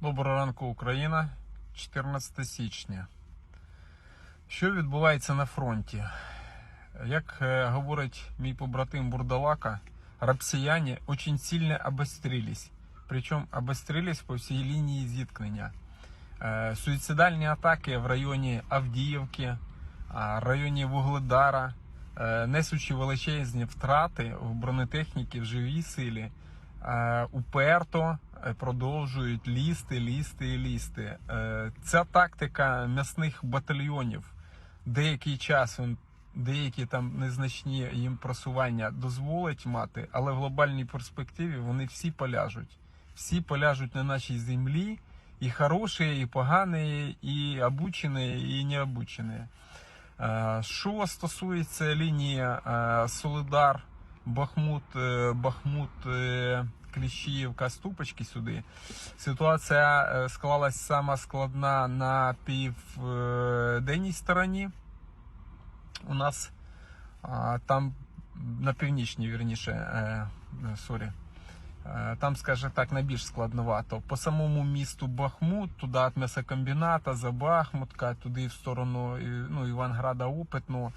Доброго ранку, Україна, 14 січня. Що відбувається на фронті? Як е, говорить мій побратим Бурдалака, росіяни дуже сильно обострились. Причому обострились по всій лінії зіткнення. Е, Суїцидальні атаки в районі Авдіївки, а, районі Вугледара, е, несучи величезні втрати в бронетехніці, в живій силі, е, уперто е, продовжують лізти, лізти і лізти. Е, Ця тактика м'ясних батальйонів деякий час. Деякі там незначні їм просування дозволить мати, але в глобальній перспективі вони всі поляжуть. Всі поляжуть на нашій землі, і хороші, і погані, і обучені, і необучені. Е, Що стосується лінії е, Солидар, Бахмут, е, Бахмут, е, Кліщіївка, Ступочки сюди, ситуація е, склалась сама складна на південній стороні. У нас там на північній, вірніше, сорі. Там, скажімо так, найбільш складновато. По самому місту Бахмут, туди від м'ясокомбіната, за Бахмутка, туди в сторону ну, Іванграда Опитну.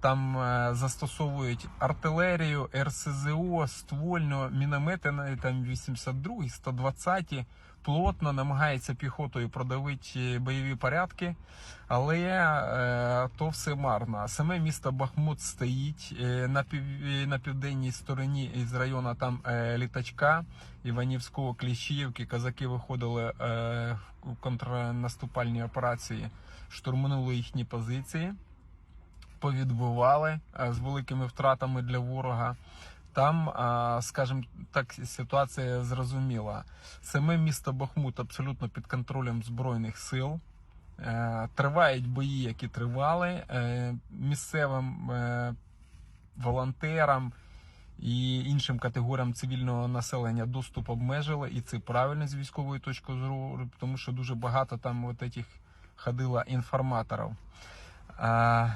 Там е, застосовують артилерію, РСЗО, ствольну, міномети там 82, 120 плотно намагається піхотою продавити бойові порядки, але е, то все марно. Саме місто Бахмут стоїть е, на, пів, е, на південній стороні із району там е, літачка Іванівського, Кліщіївки. Казаки виходили е, в контрнаступальні операції, штурманули їхні позиції, повідбивали е, з великими втратами для ворога. Там, скажімо так, ситуація зрозуміла. Саме місто Бахмут абсолютно під контролем Збройних сил. Е, Тривають бої, які тривали. Е, Місцевим е, волонтерам і іншим категоріям цивільного населення доступ обмежили, і це правильно з військової точки зору, тому що дуже багато там от ходило інформаторів.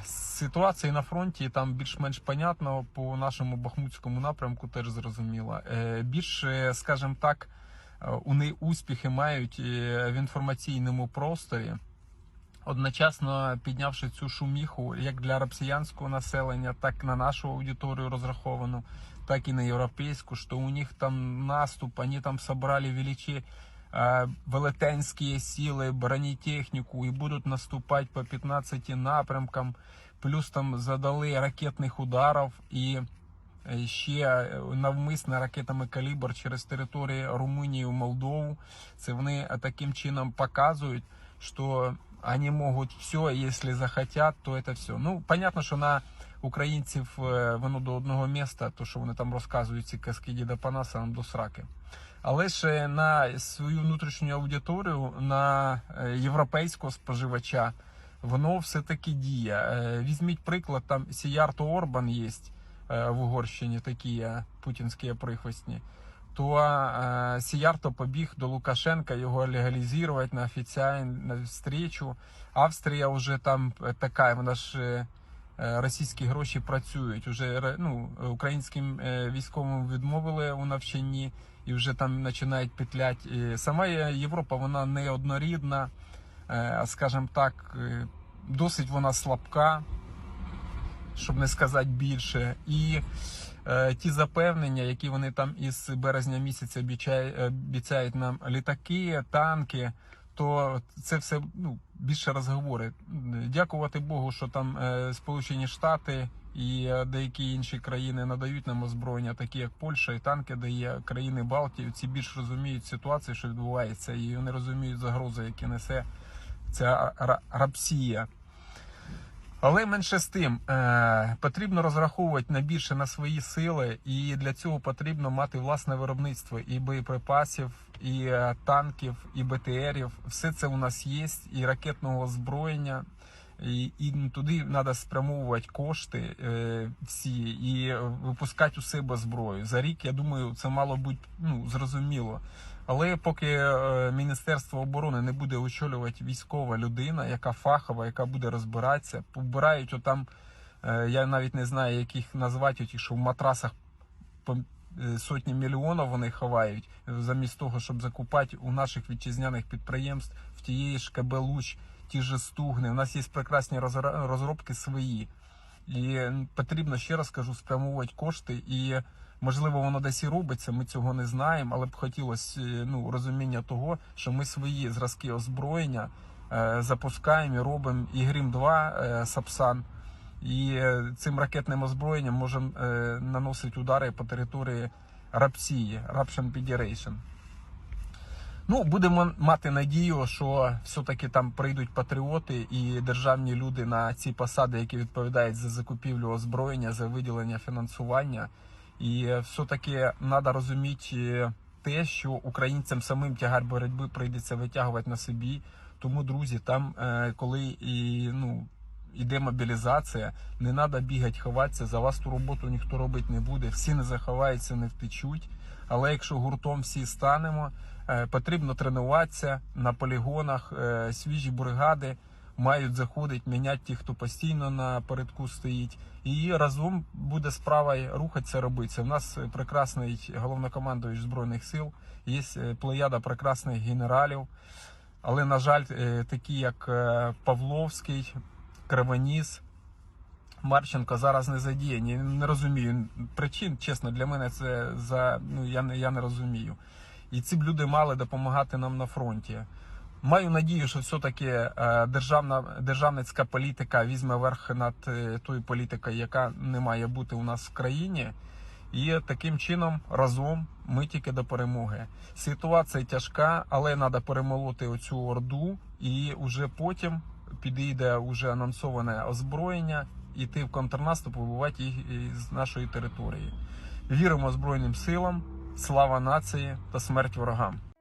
Ситуація на фронті там більш-менш понятно по нашому бахмутському напрямку теж зрозуміло. Е, Більше, скажімо так, е, вони успіхи мають е, в інформаційному просторі. Одночасно піднявши цю шуміху як для росіянського населення, так і на нашу аудиторію розраховану, так і на європейську, що у них там наступ, вони там собрали величі велетенські сили, бронетехніку і будуть наступати по 15 напрямкам. Плюс там задали ракетних ударів і е, ще е, навмисно ракетами калібр через територію Румунії, Молдову. Це вони е, таким чином показують, що они могут все, если захотят, то это все. Ну, понятно, що на українців е, воно до одного міста, то що вони там розказують ці казки діда Панаса нам до сраки. Але ж на свою внутрішню аудиторію, на е, європейського споживача, воно все-таки діє. Е, Візьміть приклад, там Сіярто Орбан є е, в Угорщині, такі путінські прихвостні. То Сіярто побіг до Лукашенка його легалізувати на офіційну встречу. Австрія вже там така, вона ж російські гроші працюють. Уже ну, українським е, військовим відмовили у навчанні і вже там починають петлять. Сама Європа вона неоднорідна, е, скажімо так, е, досить вона слабка, щоб не сказати більше. І е, ті запевнення, які вони там із березня місяця обіцяють нам літаки, танки, то це все ну, більше розговори. Дякувати Богу, що там е, Сполучені Штати і е, деякі інші країни надають нам озброєння, такі як Польща і танки дає країни Балтії. Ці більш розуміють ситуацію, що відбувається, і вони розуміють загрози, які несе ця ра- рапсія. Але менше з тим, е, потрібно розраховувати найбільше на свої сили, і для цього потрібно мати власне виробництво і боєприпасів, і е, танків, і БТРів. Все це у нас є, і ракетного озброєння. І, і туди треба спрямовувати кошти е, всі і випускати у себе зброю. За рік, я думаю, це мало бути ну, зрозуміло. Але поки е, Міністерство оборони не буде очолювати військова людина, яка фахова, яка буде розбиратися, побирають отам, е, я навіть не знаю, як їх назвати, ті, що в матрасах е, сотні мільйонів вони ховають, замість того, щоб закупати у наших вітчизняних підприємств в тієї ж КБ Луч, ті ж стугни. У нас є прекрасні розробки свої. І потрібно ще раз кажу, спрямовувати кошти. І можливо воно десь і робиться. Ми цього не знаємо, але б хотілося е, ну, розуміння того, що ми свої зразки озброєння е, запускаємо і робимо і Грім 2 е, Сапсан. І е, цим ракетним озброєнням можемо е, наносити удари по території Рапсії, Raption Federation. Ну, будемо мати надію, що все-таки там прийдуть патріоти і державні люди на ці посади, які відповідають за закупівлю озброєння, за виділення фінансування. І все-таки треба розуміти те, що українцям самим тягар боротьби прийдеться витягувати на собі. Тому, друзі, там, е, коли і, ну, іде мобілізація, не треба бігати, ховатися. За вас ту роботу ніхто робити не буде. Всі не заховаються, не втечуть. Але якщо гуртом всі станемо, е, потрібно тренуватися на полігонах. е, Свіжі бригади мають заходити, міняти ті, хто постійно на передку стоїть. І разом буде справа рухатися, робитися. У нас е, прекрасний головнокомандуючий збройних сил, є е, плеяда прекрасних генералів. Але, на жаль, е, такі як Павловський, Кривоніс, Марченко зараз не задіяні. Не розумію причин. Чесно, для мене це за ну я не я не розумію. І ці б люди мали допомагати нам на фронті. Маю надію, що все-таки е, державна державницька політика візьме верх над е, тою політикою, яка не має бути у нас в країні. І таким чином разом ми тільки до перемоги. Ситуація тяжка, але треба перемолоти оцю орду, і вже потім підійде уже анонсоване озброєння, іти в контрнаступ, вибивати їх з нашої території. Віримо Збройним силам, слава нації та смерть ворогам.